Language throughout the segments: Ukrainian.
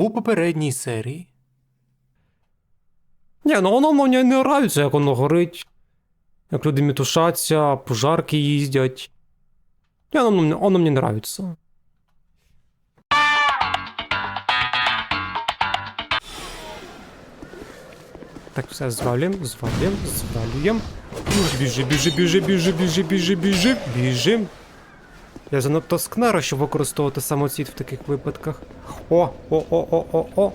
у попередній серії. Ні, ну воно мені не нравиться, як воно горить. Як люди мітушаться, пожарки їздять. Ні, воно, мені- воно мені нравиться. Так, все, звалюємо, звалюємо, звалюємо. Біжи, біжи, біжи, біжи, біжи, біжи, біжи, біжим. Я занадто скнера, щоб використовувати самоцвіт в таких випадках. О, о, о, о, о, о.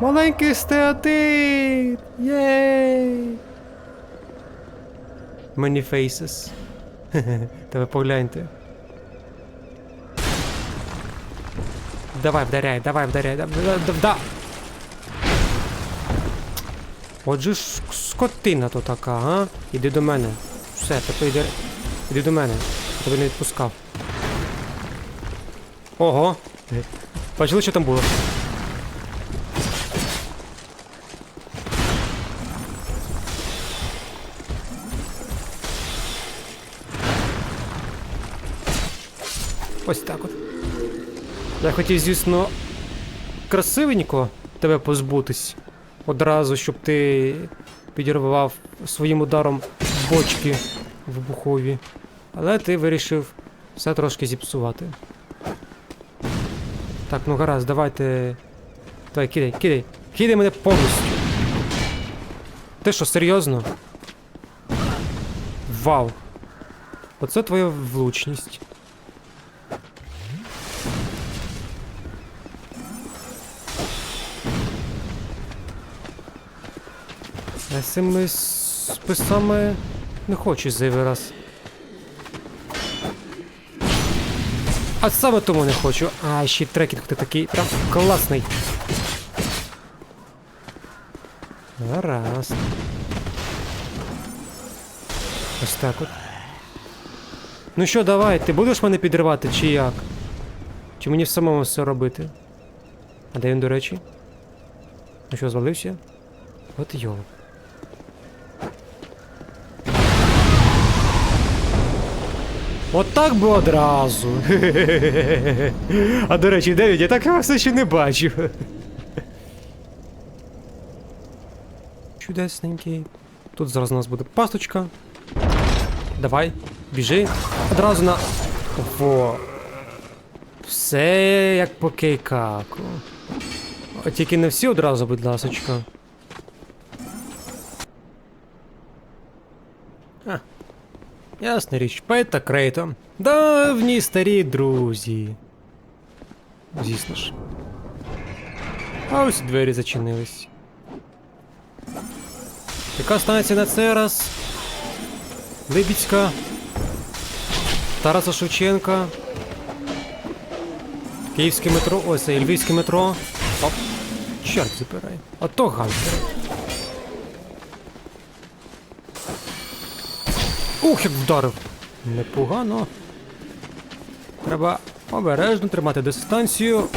Маленький стеатит! Єй! Many faces. Та ви погляньте. Давай, вдаряй, давай, вдаряй, да, да, да, да. Отже ж скотина то така, а? Іди до мене. Все, тепер йди. Іди до мене. Тебе не відпускав. Ого. Бачили, що там було? Ось так от. Я хотів, звісно, красивенько тебе позбутись. Одразу, щоб ти підірвав своїм ударом бочки вибухові. Але ти вирішив все трошки зіпсувати. Так, ну гаразд, давайте. Давай, кидай, кидай. Кидай мене повністю. Ти що, серйозно? Вау. Оце твоя влучність. Я цими списами не хочу зайвий раз. А саме тому не хочу. А, ще трекінг ти такий прям класний. Гаразд. Ось так от. Ну що, давай, ти будеш мене підривати, чи як? Чи мені самому все робити? А де він, до речі? Ну що, звалився? От йо. От би одразу. А до речі, Девід, я так вас ще не бачив. Чудесненький. Тут зараз у нас буде пасточка. Давай, біжи. Одразу на. Во. Все як по кейкаку. Тільки не всі одразу, будь ласочка. Ясна річ, Пет та. Давні старі друзі. Звісно ж. А ось двері зачинились. Яка станція на цей раз? Либідська. Тараса Шевченка. Київське метро. Ось і Львівське метро. Оп. Чорт забирай. Ото гальтер. Ух, як вдарив. Непогано. Треба обережно тримати дистанцію.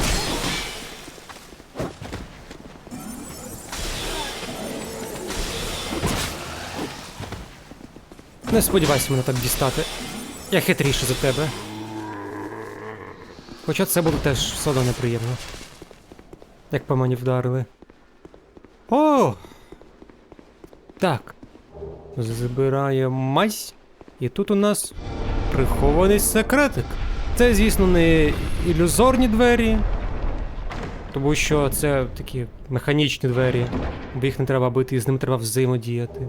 Не сподівайся мене так дістати. Я хитріше за тебе. Хоча це буде теж все одно неприємно. Як по мені вдарили. О! Так. Забираємо мазь. І тут у нас прихований секретик. Це, звісно, не ілюзорні двері. Тому що це такі механічні двері, бо їх не треба бити, і з ним треба взаємодіяти.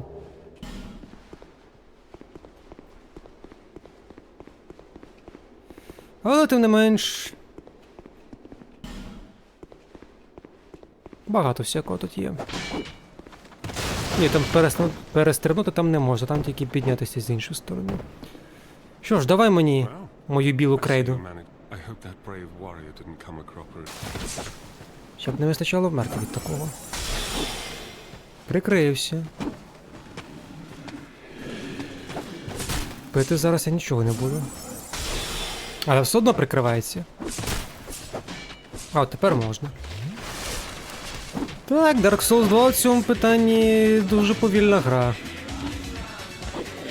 Але тим не менш. Багато всякого тут є. Ні, там пересну... перестрибнути там не можна, там тільки піднятися з іншої сторони. Що ж, давай мені мою білу крейду. Щоб не вистачало вмерти від такого. Прикрився. Пити зараз я нічого не буду. Але все одно прикривається. А, от тепер можна. Так, Dark Souls 2 в цьому питанні дуже повільна гра.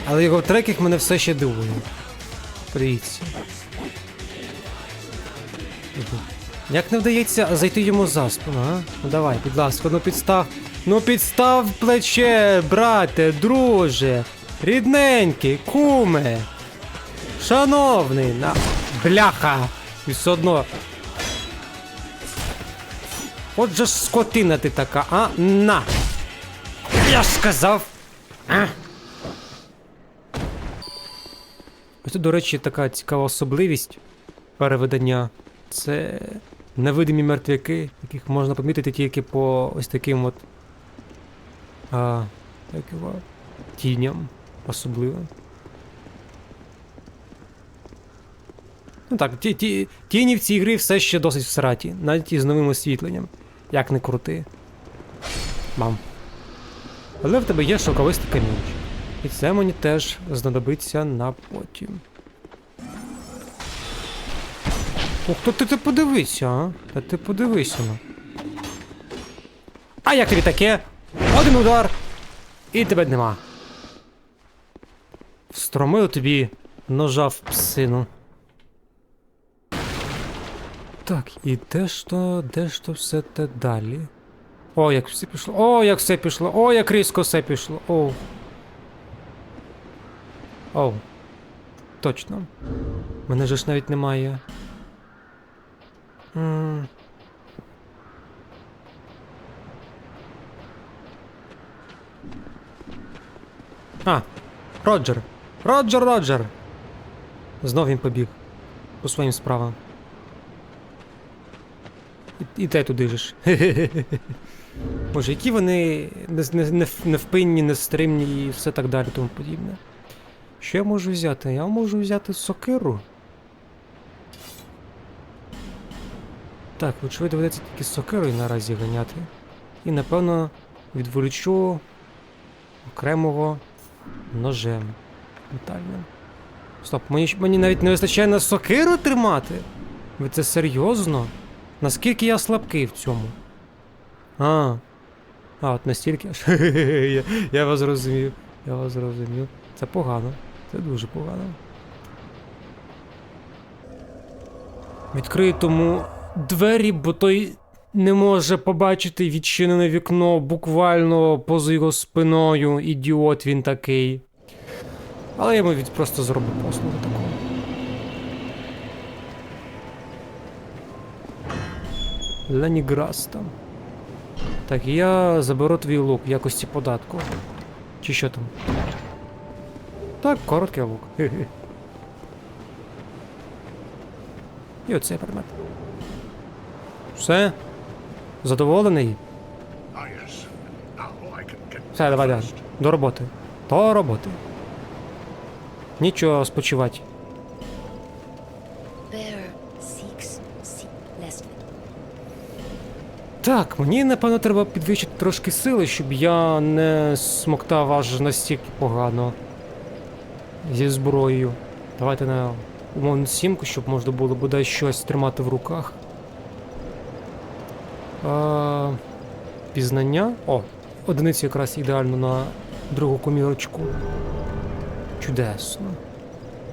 Але його трекінг мене все ще дивує. Подивіться. Як не вдається зайти йому за спину, а? Ну давай, будь ласка, ну підстав. Ну підстав плече, брате, друже, рідненький, куме. Шановний, на. Бляха! І все одно. Отже ж скотина ти така, а? На! Я ж сказав! А? Ось тут, до речі, така цікава особливість переведення. Це невидимі мертвяки, яких можна помітити тільки по ось таким от. А, як його? Тіням особливо. Ну так, ті, ті, тіні в цій грі все ще досить всраті, навіть із новим освітленням. Як не крути. Мам. Але в тебе є шоковистий камінчик. І це мені теж знадобиться на потім. Ух, то ти, ти подивися, а? Та ти подивися ну. А як тобі таке? Один удар! І тебе нема. Встромив тобі ножа в псину. Так, і де ж то, де ж то все те далі? О, як все пішло. О, як все пішло. О, як різко все пішло. О. О. Точно. Мене же ж навіть немає. М. А, Роджер. Роджер, Роджер. Знов він побіг. По своїм справам. І, те туди ж. Боже, які вони не- не- не- невпинні, нестримні і все так далі тому подібне. Що я можу взяти? Я можу взяти сокиру. Так, вочевидь доведеться тільки з сокирою наразі ганяти. І напевно відволічу окремого ножем метальним. Стоп, мені, мені навіть не вистачає на сокиру тримати? Ви це серйозно? Наскільки я слабкий в цьому? А. А, от настільки. я, я вас зрозумів. Я вас зрозумів. Це погано. Це дуже погано. Відкрию тому двері, бо той не може побачити відчинене вікно буквально поза його спиною. Ідіот він такий. Але я йому просто зроблю послугу таку. Леніграста. Так, я заберу твій лук в якості податку. Чи що там? Так, короткий лук. І оцей предмет. Все? Задоволений? Все, давай, давай. До роботи. До роботи. Нічого спочивати. Так, мені напевно треба підвищити трошки сили, щоб я не смоктав аж настільки погано. Зі зброєю. Давайте на умовну сімку, щоб можна було бодай щось тримати в руках. А, пізнання. О, одиницю якраз ідеально на другу комірочку. Чудесно.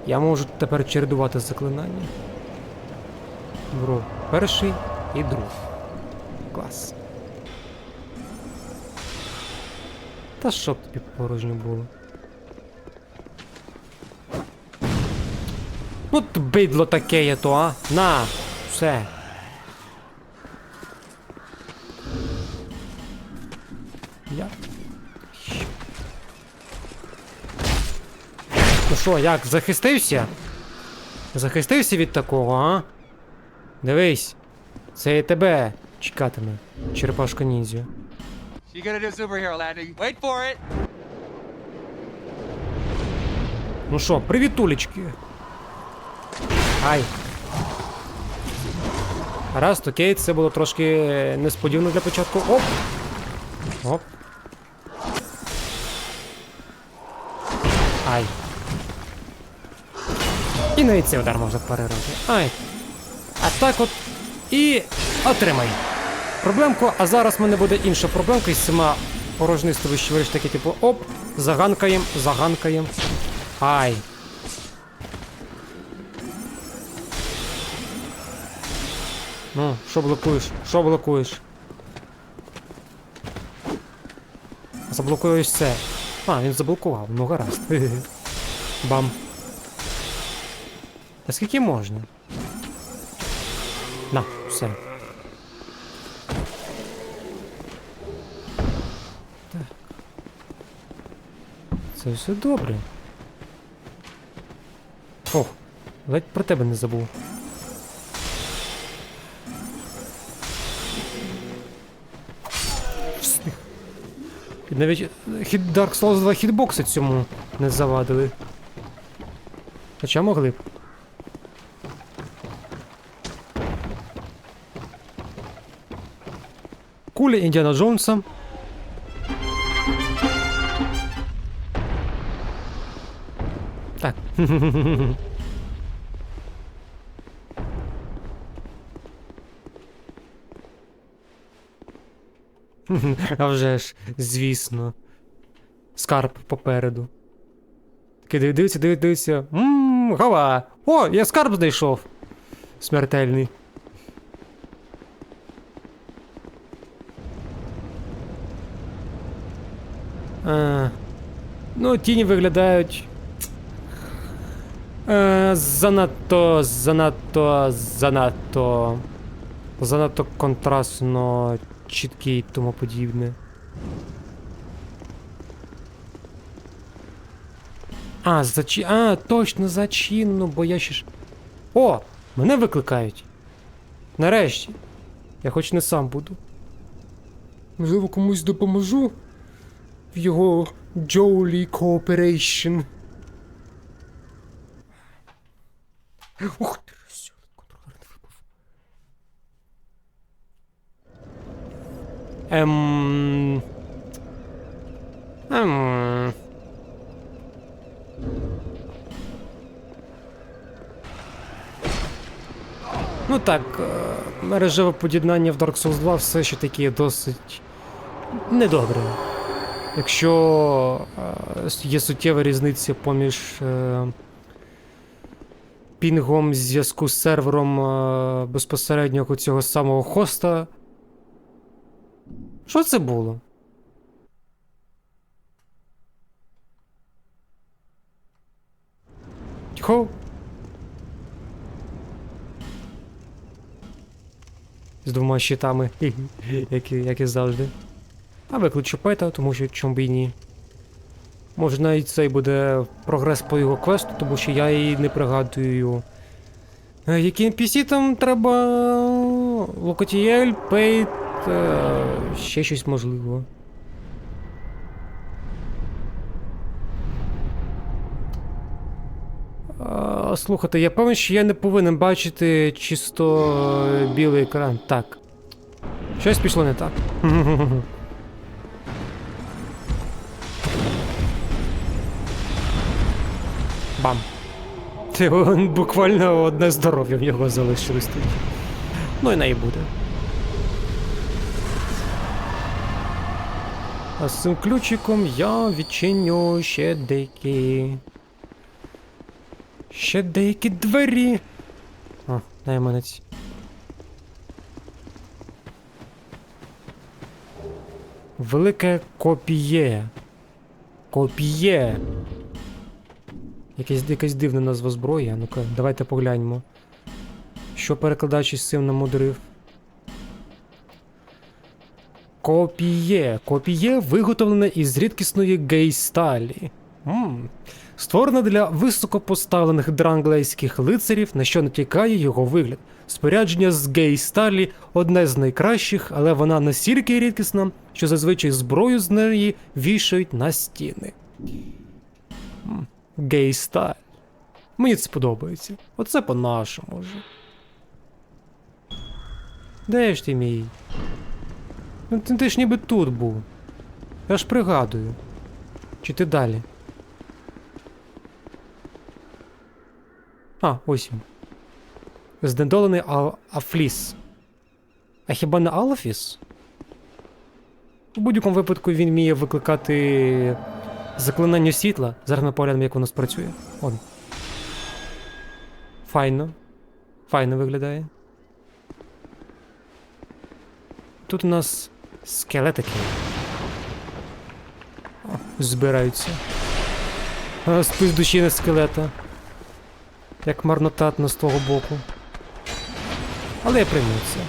Я можу тепер чередувати заклинання. Беру перший і другий. Клас. Та щоб тобі порожньо було. Ну бидло таке є то, а? На! Все. Ну що, як, захистився? Захистився від такого, а? Дивись. Це і тебе чекатиме. Черепашка ніндзя. You gonna do superhero landing? Wait for it. Ну що, привітулечки. Ай. Раз, окей, це було трошки несподівано для початку. Оп! Оп. Ай. І навіть цей удар можна перерити. Ай. А так от. І отримай. Проблемку, а зараз в мене буде інша проблемка із цими порожнистими що таке, типу, оп, заганкаєм, заганкаєм. Ай. Ну, що блокуєш? Що блокуєш? Заблокуй ось це. А, він заблокував, ну гаразд. Бам. А скільки можна? На, все. Це все добре. Ох, ледь про тебе не забув. І навіть хід Dark Souls 2 хітбокси цьому не завадили. Хоча могли б. Куля Індіана Джонса. А вже ж, звісно. Скарб попереду. Такий див- дивиться, дивиться. Ммм, гава! О, я скарб знайшов. Смертельний. А, ну, тіні виглядають. Е, занадто, занадто, занадто. Занадто контрастно, чіткі і тому подібне. А, зачи... А, точно, зачинно, бо я ще ж. О! Мене викликають. Нарешті. Я хоч не сам буду. Можливо, комусь допоможу в його Джоулі Cooperation. Ух ти, все, контролер не випав. Ем... Ну так, мережеве под'єднання в Dark Souls 2 все ще таки досить недобре. Якщо е, є суттєва різниця поміж е, пінгом зв'язку з сервером е, безпосередньо цього самого хоста. Що це було? Тихо. З двома щитами, як і, як і завжди. А викличу пета, тому що чом би і ні. Може навіть цей буде прогрес по його квесту, тому що я її не пригадую. Е, Які NPC там треба. Локотієль, Пейт, е, ще щось можливо. Слухайте, я певен, що я не повинен бачити чисто білий екран. Так. Щось пішло не так. Бам. Це його буквально одне здоров'я в нього залишилось тут. Ну і не буде. А з цим ключиком я відчиню ще деякі. Ще деякі двері. А, найманець. Велике копіє. Копіє. Якась, якась дивна назва зброї. Ну-ка, давайте погляньмо. Що перекладач із цим намудрив? Копіє. Копіє виготовлене із рідкісної гей-сталі. М. Створена для високопоставлених дранглейських лицарів, на що натякає його вигляд. Спорядження з гей-сталі одне з найкращих, але вона настільки рідкісна, що зазвичай зброю з неї вішають на стіни. Гей-сталь. Мені це подобається. Оце по-нашому вже. Де ж ти мій? Ну ти, ти ж ніби тут був. Я ж пригадую. Чи ти далі? А, ось він. Знедолений а- Афліс. А хіба не Алафіс? У будь-якому випадку він вміє викликати заклинання світла. Зараз ми поглянемо, як воно спрацює. Он. Файно. Файно виглядає. тут у нас скелетики. О, збираються. А, Спис душі на скелета. Як марнотатно з того боку. Але я прийму це.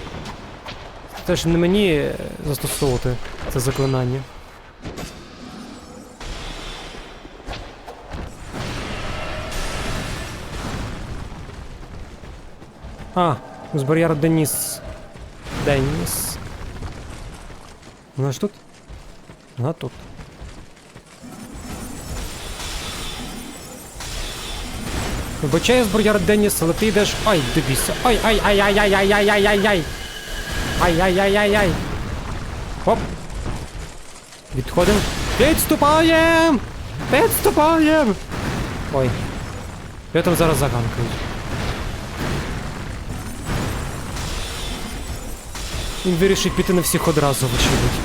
Теж не мені е, застосовувати це заклинання. А, з бар'єра Деніс. Деніс. Вона ж тут? Вона тут. Вибачаю з бар'єра Деніс, але ти йдеш. Ай, дивіться. Ай, ай, ай, ай, ай, ай, ай, ай, ай, ай. Ай, ай, ай, ай, ай. Оп. Відходимо. Відступаєм! Відступаєм! Ой. Я там зараз заганкаю. Він вирішить піти на всіх одразу, вочевидь.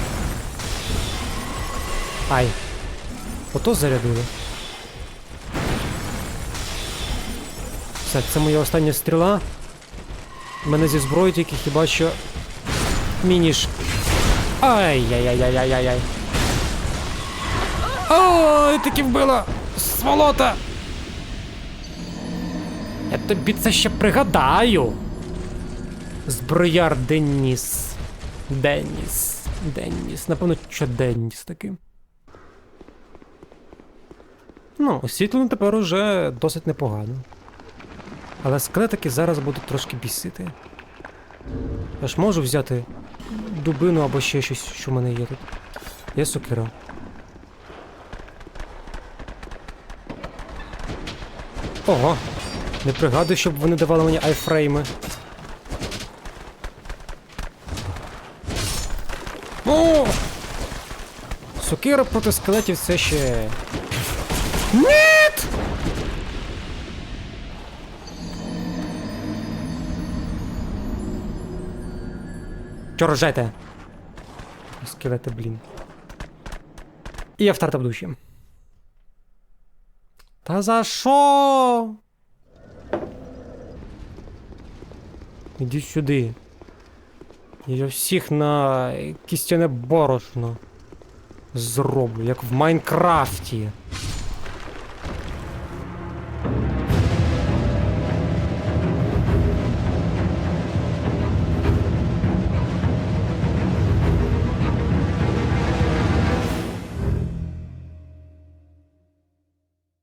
Ай. Ото зарядили. Все, це моя остання стріла. У мене зі зброї тільки хіба що. Мініш. Ай-яй-яй-яй-яй-яй. Ой, таки вбила! Сволота! Я тобі це ще пригадаю. Зброяр Деніс. Деніс. Деніс. Напевно, що Деніс таки. Ну, освітлено тепер уже досить непогано. Але скелетики зараз будуть трошки бісити. Я ж можу взяти дубину або ще щось, що в мене є тут. Є сокира. Ого! Не пригадую, щоб вони давали мені айфрейми. О! Сокира проти скелетів це ще. Нет! Чо ржете? Скелети, блін. І я втратив душі. Та за що? Ідіть сюди. Я всіх на кістяне борошно зроблю, як в Майнкрафті.